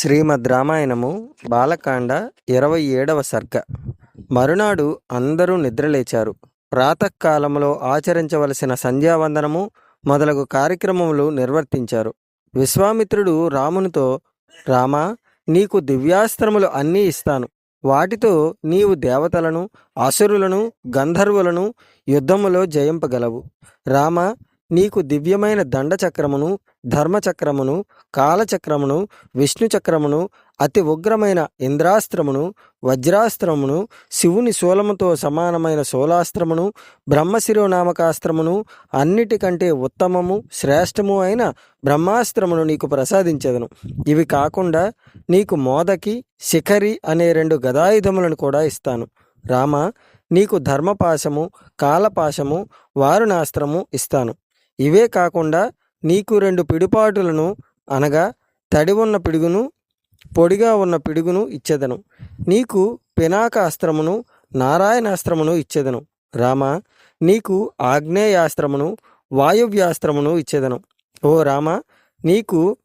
శ్రీమద్ రామాయణము బాలకాండ ఇరవై ఏడవ సర్గ. మరునాడు అందరూ నిద్రలేచారు. ప్రాతకాలంలో ఆచరించవలసిన సంధ్యావందనము మొదలగు కార్యక్రమములు నిర్వర్తించారు. విశ్వామిత్రుడు రామునితో రామా నీకు దివ్యాస్త్రములు అన్నీ ఇస్తాను. వాటితో నీవు దేవతలను అసురులను గంధర్వులను యుద్ధములో జయింపగలవు. రామ నీకు దివ్యమైన దండచక్రమును ధర్మచక్రమును కాలచక్రమును విష్ణు చక్రమును అతి ఉగ్రమైన ఇంద్రాస్త్రమును వజ్రాస్త్రమును శివుని శూలముతో సమానమైన శూలాస్త్రమును బ్రహ్మశిరోనామకాస్త్రమును అన్నిటికంటే ఉత్తమము శ్రేష్టము అయిన బ్రహ్మాస్త్రమును నీకు ప్రసాదించదను. ఇవి కాకుండా నీకు మోదకి శిఖరి అనే రెండు గదాయుధములను కూడా ఇస్తాను. రామ నీకు ధర్మపాశము కాలపాశము వారుణాస్త్రము ఇస్తాను. ఇవే కాకుండా నీకు రెండు పిడిపాటులను అనగా తడి ఉన్న పిడుగును పొడిగా ఉన్న పిడుగును ఇచ్చేదను. నీకు పినాక అస్త్రమును నారాయణాస్త్రమును ఇచ్చేదను. రామ నీకు ఆగ్నేయాస్త్రమును వాయువ్యాస్త్రమును ఇచ్చేదను. ఓ రామ నీకు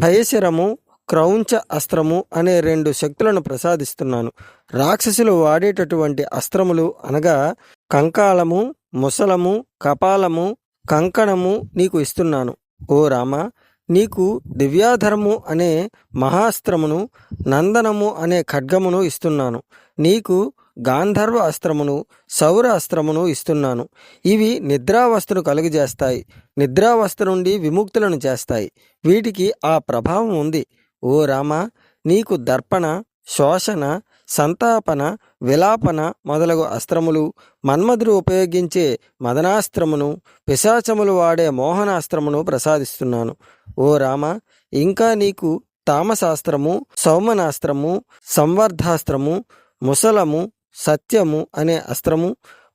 భయశరము క్రౌంచ అస్త్రము అనే రెండు శక్తులను ప్రసాదిస్తున్నాను. రాక్షసులు వాడేటటువంటి అస్త్రములు అనగా కంకాళము ముసలము కపాలము కంకణము నీకు ఇస్తున్నాను. ఓ రామ నీకు దివ్యాధరము అనే మహాస్త్రమును నందనము అనే ఖడ్గమును ఇస్తున్నాను. నీకు గాంధర్వ అస్త్రమును సౌర అస్త్రమును ఇస్తున్నాను. ఇవి నిద్రావస్థను కలుగజేస్తాయి. నిద్రావస్థ నుండి విముక్తులను చేస్తాయి. వీటికి ఆ ప్రభావం ఉంది. ఓ రామ నీకు దర్పణ శోషణ సంతాపన విలాపన మొదలగు అస్త్రములు మన్మధుడు ఉపయోగించే మదనాస్త్రమును పిశాచములు వాడే మోహనాస్త్రమును ప్రసాదిస్తున్నాను. ఓ రామ ఇంకా నీకు తామశాస్త్రము సౌమనాస్త్రము సంవర్ధాస్త్రము ముసలము సత్యము అనే అస్త్రము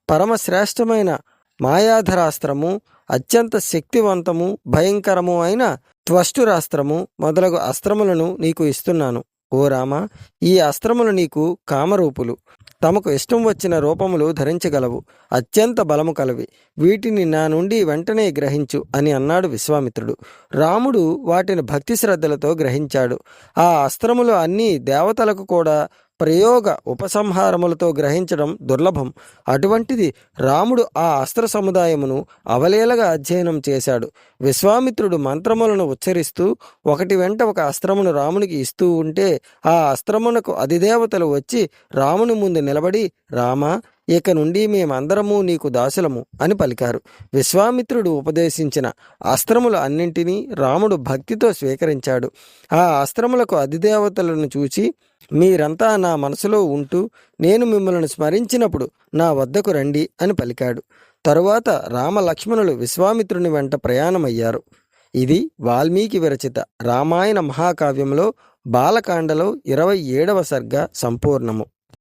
పరమశ్రేష్టమైన మాయాధరాస్త్రము అత్యంత శక్తివంతము భయంకరము అయిన త్వష్టురాస్త్రము మొదలగు అస్త్రములను నీకు ఇస్తున్నాను. ఓ రామ ఈ అస్త్రములు నీకు కామరూపులు. తమకు ఇష్టం వచ్చిన రూపములు ధరించగలవు. అత్యంత బలము కలవి. వీటిని నా నుండి వెంటనే గ్రహించు అని అన్నాడు విశ్వామిత్రుడు. రాముడు వాటిని భక్తి శ్రద్ధలతో గ్రహించాడు. ఆ అస్త్రములు అన్నీ దేవతలకు కూడా ప్రయోగ ఉపసంహారములతో గ్రహించడం దుర్లభం. అటువంటిది రాముడు ఆ అస్త్ర సముదాయమును అవలేలగా అధ్యయనం చేశాడు. విశ్వామిత్రుడు మంత్రములను ఉచ్చరిస్తూ ఒకటి వెంట ఒక అస్త్రమును రామునికి ఇస్తూ ఉంటే ఆ అస్త్రమునకు అధిదేవతలు వచ్చి రాముని ముందు నిలబడి రామా ఇక నుండి మేమందరము నీకు దాసులము అని పలికారు. విశ్వామిత్రుడు ఉపదేశించిన అస్త్రములు అన్నింటినీ రాముడు భక్తితో స్వీకరించాడు. ఆ అస్త్రములకు అధిదేవతలను చూచి మీరంతా నా మనసులో ఉంటూ నేను మిమ్మల్ని స్మరించినప్పుడు నా వద్దకు రండి అని పలికాడు. తరువాత రామలక్ష్మణులు విశ్వామిత్రుని వెంట ప్రయాణమయ్యారు. ఇది వాల్మీకి విరచిత రామాయణ మహాకావ్యంలో బాలకాండలో ఇరవై ఏడవ సర్గ సంపూర్ణము.